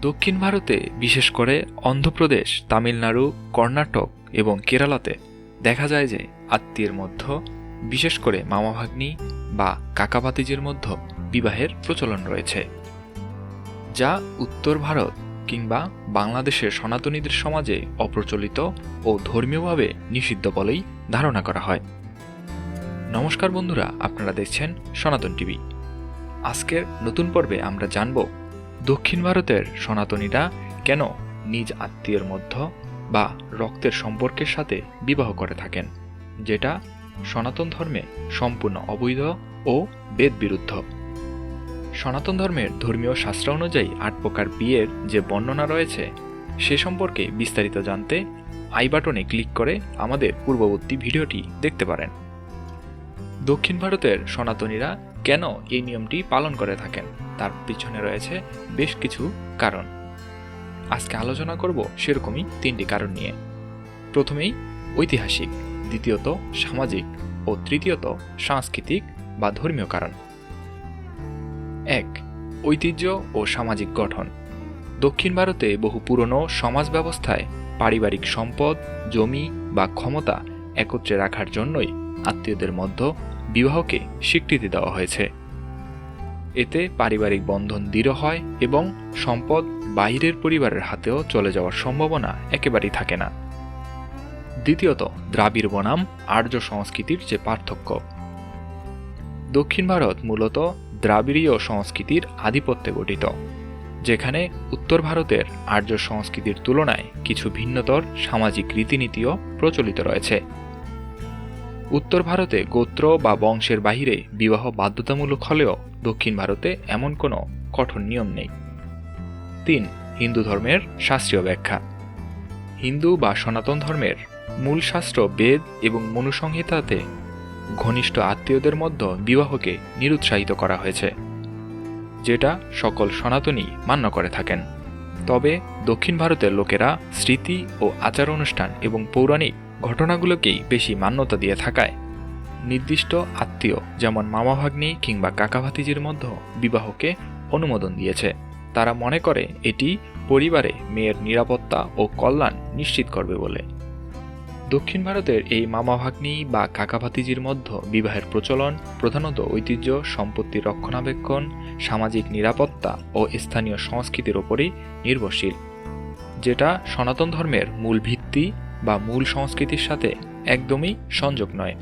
দক্ষিণ ভারতে, বিশেষ করে অন্ধ্রপ্রদেশ, তামিলনাড়ু, কর্ণাটক এবং কেরালাতে দেখা যায় যে আত্মীয়ের মধ্যে, বিশেষ করে মামাভাগ্নি বা কাকাবাতিজের মধ্যে বিবাহের প্রচলন রয়েছে, যা উত্তর ভারত কিংবা বাংলাদেশের সনাতনীদের সমাজে অপ্রচলিত ও ধর্মীয়ভাবে নিষিদ্ধ বলেই ধারণা করা হয়। নমস্কার বন্ধুরা, আপনারা দেখছেন সনাতন টিভি। আজকের নতুন পর্বে আমরা জানব দক্ষিণ ভারতের সনাতনীরা কেন নিজ আত্মীয়ের মধ্য বা রক্তের সম্পর্কের সাথে বিবাহ করে থাকেন, যেটা সনাতন ধর্মে সম্পূর্ণ অবৈধ ও বেদবিরুদ্ধ? সনাতন ধর্মের ধর্মীয় শাস্ত্র অনুযায়ী আট প্রকার বিয়ের যে বর্ণনা রয়েছে, সে সম্পর্কে বিস্তারিত জানতে আই বাটনে ক্লিক করে আমাদের পূর্ববর্তী ভিডিওটি দেখতে পারেন। দক্ষিণ ভারতের সনাতনীরা কেন এই নিয়মটি পালন করে থাকেন? তার পিছনে রয়েছে বেশ কিছু কারণ। আজকে আলোচনা করব সেরকমই তিনটি কারণ নিয়ে। প্রথমেই ঐতিহাসিক, দ্বিতীয়ত সামাজিক ও তৃতীয়ত সাংস্কৃতিক বা ধর্মীয় কারণ। এক, ঐতিহ্য ও সামাজিক গঠন। দক্ষিণ ভারতে বহু পুরনো সমাজ ব্যবস্থায় পারিবারিক সম্পদ, জমি বা ক্ষমতা একত্রে রাখার জন্যই আত্মীয়দের মধ্যে বিবাহকে স্বীকৃতি দেওয়া হয়েছে। এতে পারিবারিক বন্ধন দৃঢ় হয় এবং সম্পদ বাইরের পরিবারের হাতেও চলে যাওয়ার সম্ভাবনা একেবারেই থাকে না। দ্বিতীয়ত, দ্রাবিড় বনাম আর্য সংস্কৃতির যে পার্থক্য। দক্ষিণ ভারত মূলত দ্রাবিড়ীয় সংস্কৃতির আধিপত্যে গঠিত, যেখানে উত্তর ভারতের আর্য সংস্কৃতির তুলনায় কিছু ভিন্নতর সামাজিক রীতিনীতিও প্রচলিত রয়েছে। উত্তর ভারতে গোত্র বা বংশের বাহিরে বিবাহ বাধ্যতামূলক হলেও দক্ষিণ ভারতে এমন কোনো কঠোর নিয়ম নেই। তিন, হিন্দু ধর্মের শাস্ত্রীয় ব্যাখ্যা। হিন্দু বা সনাতন ধর্মের মূল শাস্ত্র বেদ এবং মনুসংহিতাতে ঘনিষ্ঠ আত্মীয়দের মধ্যে বিবাহকে নিরুৎসাহিত করা হয়েছে, যেটা সকল সনাতনী মান্য করে থাকেন। তবে দক্ষিণ ভারতের লোকেরা স্মৃতি ও আচার অনুষ্ঠান এবং পৌরাণিক ঘটনাগুলোকেই বেশি মান্যতা দিয়ে থাকায়। নির্দিষ্ট আত্মীয়, যেমন মামাভাগ্নি কিংবা কাকাভাতিজির মধ্যে বিবাহকে অনুমোদন দিয়েছে। তারা মনে করে এটি পরিবারে মেয়ের নিরাপত্তা ও কল্যাণ নিশ্চিত করবে বলে। দক্ষিণ ভারতের এই মামাভাগ্নি বা কাকাভাতিজির মধ্যে বিবাহের প্রচলন, প্রধানত ঐতিহ্য, সম্পত্তি রক্ষণাবেক্ষণ সামাজিক নিরাপত্তা ও স্থানীয় সংস্কৃতির ওপরই নির্ভরশীল, যেটা সনাতন ধর্মের মূল ভিত্তি বা মূল সংস্কৃতির সাথে একদমই সংযোগ নয়।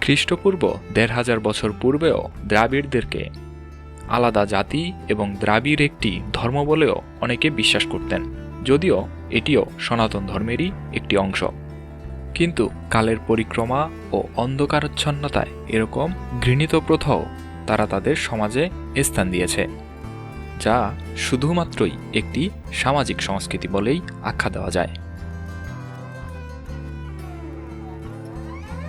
খ্রিস্টপূর্ব দেড় হাজার বছর পূর্বেও দ্রাবিড়দেরকে আলাদা জাতি এবং দ্রাবিড় একটি ধর্ম বলেও অনেকে বিশ্বাস করতেন, যদিও এটিও সনাতন ধর্মেরই একটি অংশ। কিন্তু কালের পরিক্রমা ও অন্ধকারচ্ছন্নতায় এরকম ঘৃণিত প্রথাও তারা তাদের সমাজে স্থান দিয়েছে যা শুধুমাত্রই একটি সামাজিক সংস্কৃতি বলেই আখ্যা দেওয়া যায়।